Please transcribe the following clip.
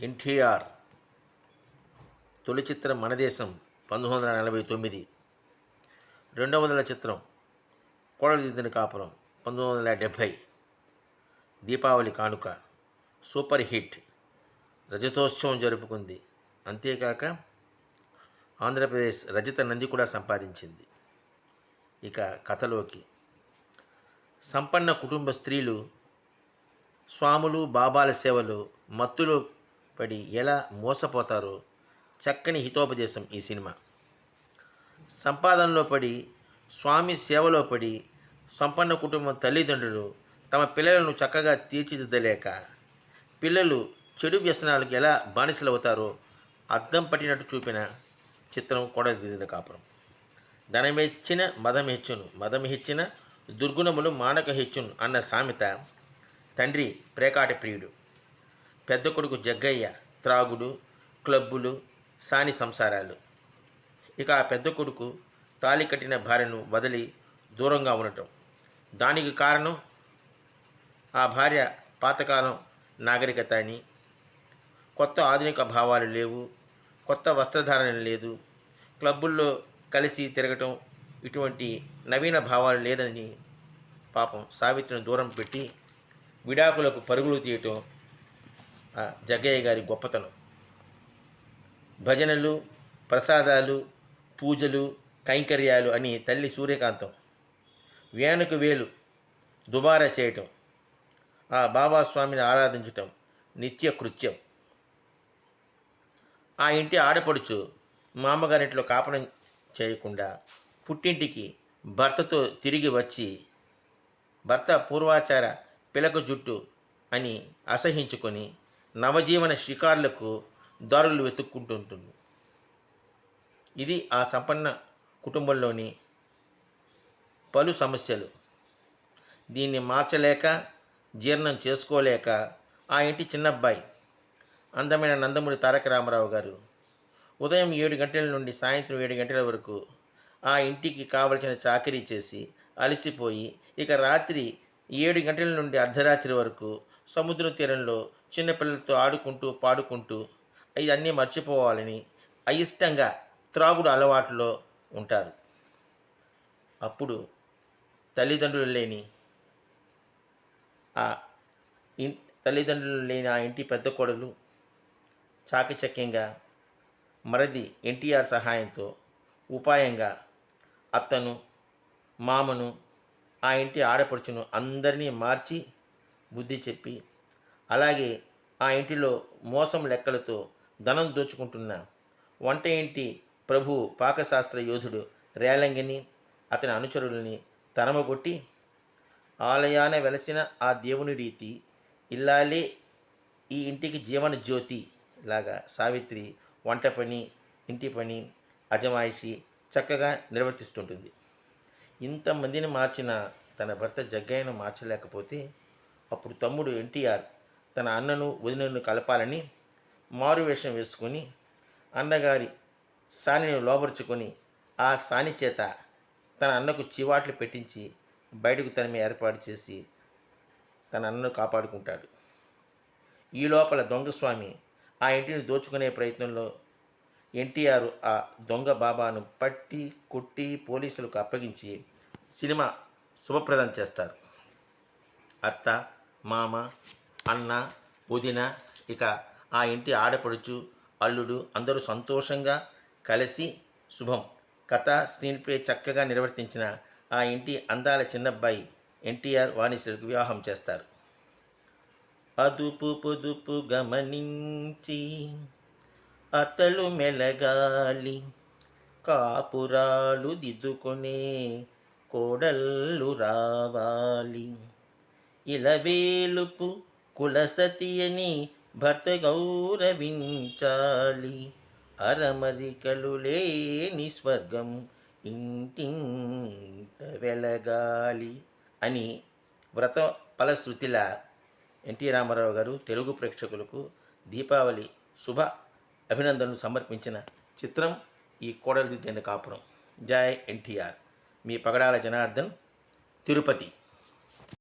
ఎన్టీఆర్ తొలి చిత్రం మన దేశం పంతొమ్మిది వందల నలభై తొమ్మిది. రెండవ వందల చిత్రం కోడలు దిద్దిన కాపురం పంతొమ్మిది వందల డెబ్భై. దీపావళి కానుక సూపర్ హిట్ రజతోత్సవం జరుపుకుంది. అంతేకాక ఆంధ్రప్రదేశ్ రజత నంది కూడా సంపాదించింది. ఇక కథలోకి. సంపన్న కుటుంబ స్త్రీలు స్వాములు బాబాల సేవలు మత్తులో పడి ఎలా మోసపోతారో చక్కని హితోపదేశం ఈ సినిమా. సంపాదనలో పడి స్వామి సేవలో పడి సంపన్న కుటుంబం తల్లిదండ్రులు తమ పిల్లలను చక్కగా తీర్చిదిద్దలేక పిల్లలు చెడు వ్యసనాలకు ఎలా బానిసలవుతారో అద్దం పట్టినట్టు చూపిన చిత్రం కొడదిదిన కాపురం. ధనమెచ్చిన మదం హెచ్చును మదం హెచ్చిన దుర్గుణములు మానక హెచ్చును అన్న సామెత తండ్రి ప్రేకాట ప్రియుడు పెద్ద కొడుకు జగ్గయ్య త్రాగుడు క్లబ్బులు సాని సంసారాలు. ఇక ఆ పెద్ద కొడుకు తాలి కట్టిన భార్యను వదిలి దూరంగా ఉండటం. దానికి కారణం ఆ భార్య పాతకాలం నాగరికత అని కొత్త ఆధునిక భావాలు లేవు కొత్త వస్త్రధారణ లేదు క్లబ్బుల్లో కలిసి తిరగటం ఇటువంటి నవీన భావాలు లేదని పాపం సావిత్రిని దూరం పెట్టి విడాకులకు పరుగులు తీయటం జగ్గయ్య గారి గొప్పతనం. భజనలు ప్రసాదాలు పూజలు కైంకర్యాలు అని తల్లి సూర్యకాంతం. వేణుకు వేలు దుబారా చేయటం. ఆ బాబాస్వామిని ఆరాధించటం నిత్య కృత్యం. ఆ ఇంటి ఆడపడుచు మామగారింట్లో కాపడం చేయకుండా పుట్టింటికి భర్తతో తిరిగి వచ్చి భర్త పూర్వాచార పిలక జుట్టు అని అసహించుకొని నవజీవన షికారులకు దారులు వెతుక్కుంటుంటుంది. ఇది ఆ సంపన్న కుటుంబంలోని పలు సమస్యలు. దీన్ని మార్చలేక జీర్ణం చేసుకోలేక ఆ ఇంటి చిన్నబ్బాయి అందమైన నందమూరి తారక రామారావు గారు ఉదయం ఏడు గంటల నుండి సాయంత్రం ఏడు గంటల వరకు ఆ ఇంటికి కావలసిన చాకరీ చేసి అలసిపోయి ఇక రాత్రి ఏడు గంటల నుండి అర్ధరాత్రి వరకు సముద్ర తీరంలో చిన్నపిల్లలతో ఆడుకుంటూ పాడుకుంటూ ఇవన్నీ మర్చిపోవాలని అయిష్టంగా త్రాగుడు అలవాటులో ఉంటారు. అప్పుడు తల్లిదండ్రులు లేని ఆ ఇన్ తల్లిదండ్రులు లేని ఆ ఇంటి పెద్ద కొడలు చాకచక్యంగా మరది ఎన్టీఆర్ సహాయంతో ఉపాయంగా అత్తను మామను ఆ ఇంటి ఆడపడుచును అందరినీ మార్చి బుద్ధి చెప్పి అలాగే ఆ ఇంటిలో మోసం లెక్కలతో ధనం దోచుకుంటున్న వంట ఇంటి ప్రభు పాకశాస్త్ర యోధుడు రేలంగిని అతని అనుచరులని తరమగొట్టి ఆలయాన వెలసిన ఆ దేవుని రీతి ఇల్లాలే ఈ ఇంటికి జీవన జ్యోతి లాగా సావిత్రి వంట పని ఇంటి పని అజమాయిషి చక్కగా నిర్వర్తిస్తుంటుంది. ఇంతమందిని మార్చిన తన భర్త జగ్గయ్యను మార్చలేకపోతే అప్పుడు తమ్ముడు ఎన్టీఆర్ తన అన్నను వదినను కలపాలని మారు వేషం వేసుకొని అన్నగారి సానిని లోపరుచుకొని ఆ సాని చేత తన అన్నకు చివాట్లు పెట్టించి బయటకు తనమే ఏర్పాటు చేసి తన అన్నను కాపాడుకుంటాడు. ఈ లోపల దొంగస్వామి ఆ ఇంటిని దోచుకునే ప్రయత్నంలో ఎన్టీఆర్ ఆ దొంగ బాబాను పట్టి కొట్టి పోలీసులకు అప్పగించి సినిమా శుభప్రదం చేస్తారు. అత్త మామ అన్న వదిన ఇక ఆ ఇంటి ఆడపడుచు అల్లుడు అందరూ సంతోషంగా కలిసి శుభం. కథ స్క్రీన్ ప్లే చక్కగా నిర్వర్తించిన ఆ ఇంటి అందాల చిన్నబ్బాయి ఎన్టీఆర్ వాణిశ్రీకి వివాహం చేస్తారు. అదుపు పొదుపు గమనించి అతలు మెలగాలి కాపురాలు దిద్దుకునే కోడళ్ళు రావాలి. ఇలవేలుపు కులసతి అని భర్త గౌరవించాలి. అరమరికలు లేని స్వర్గం ఇంటింట వెలగాలి అని వ్రత ఫలశ్రుతిలా ఎన్టీ రామారావు గారు తెలుగు ప్రేక్షకులకు దీపావళి శుభ అభినందనలు సమర్పించిన చిత్రం ఈ కోడలిదిద్దిన కాపురం? జై ఎన్టీఆర్. మీ పగడాల జనార్దన్ తిరుపతి.